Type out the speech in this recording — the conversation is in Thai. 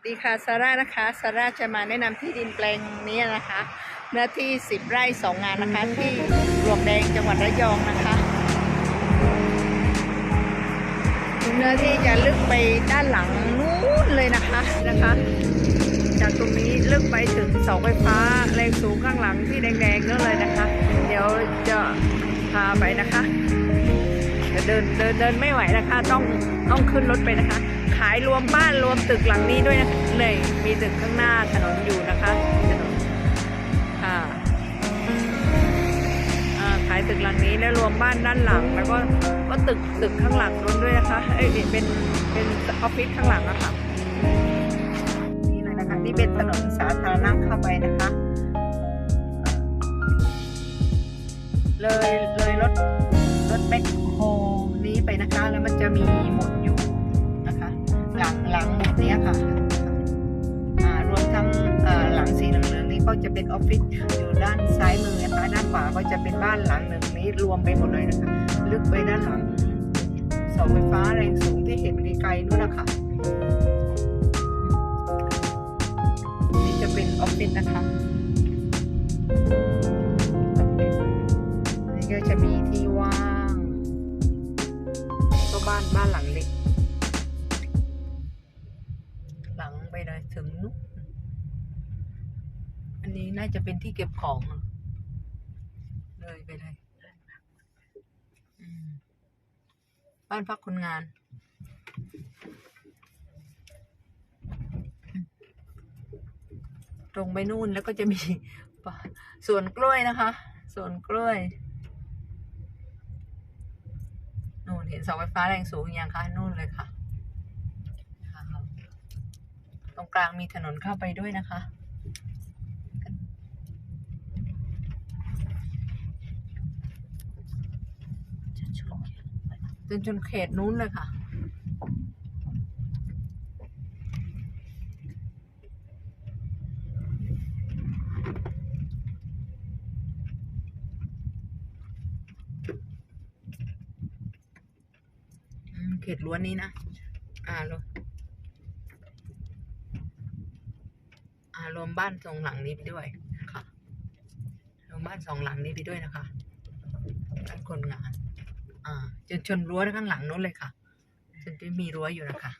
วัสดีค่ะซาร่านะคะซาร่าจะมาแนะนำที่ดินแปลงนี้นะคะ เนื้อที่ 10 ไร่ 2 งานนะคะ ที่หลวงแดงจังหวัดระยองนะคะเนื้อที่จะลึกไปด้านหลังนู้นเลยนะคะนะคะ จากตรงนี้ลึกไปถึงเสาไฟฟ้าแรงสูงข้างหลังที่แดงๆนั่นเลยนะคะ เดี๋ยวจะพาไปนะคะเดินเดินเดินไม่ไหวนะคะ ต้องต้องขึ้นรถไปนะคะ ขายรวมบ้านรวมตึกหลังนี้ด้วยนะเลยมีตึกข้างหน้าถนนอยู่นะคะถนนค่ะขายตึกหลังนี้แล้วรวมบ้านด้านหลัง แล้วก็ก็ตึกตึกข้างหลังนู้นด้วยนะคะเอ้ยเป็นเป็นออฟฟิศข้างหลังอะค่ะนี่เลยนะคะนี่เป็นถนนสาธารณะเข้าไปนะคะ เลยเลยรถรถแบ็คโฮนี้ไปนะคะ แล้วมันจะมีหมุดอยู่ หลังหมดเนี้ยค่ะรวมทั้งหลังสีเหลืองๆนี้ก็จะเป็นออฟฟิศอยู่ด้านซ้ายมือนะคะด้านขวาก็จะเป็นบ้านหลังหนึ่งนี้รวมไปหมดเลยนะคะ ลึกไปด้านหลังเสาไฟฟ้าแรงสูงที่เห็นไกลๆนู่นนะคะนี่จะเป็นออฟฟิศนะคะนี่ก็จะมีที่ว่างก็บ้านบ้านหลังเล็ก ถึงนุกอันนี้น่าจะเป็นที่เก็บของ เลยไปเลยบ้านพักคนงาน ตรงไปนู่นแล้วก็จะมีสวนกล้วยนะคะสวนกล้วยนู่นเห็นเสาไฟฟ้าแรงสูงยังคะนู่นเลยค่ะ ตรงกลางมีถนนเข้าไปด้วยนะคะ จนจนเขตนู้นเลยค่ะเขตล้วนนี้นะ อ่ารวมอ่า รวมบ้านสองหลังนี้ไปด้วยค่ะ รวมบ้านสองหลังนี้ไปด้วยนะคะบ้านคนงาน อ่าจนชนรั้วข้างหลังนู้นเลยค่ะจนจะมีรั้วอยู่นะคะ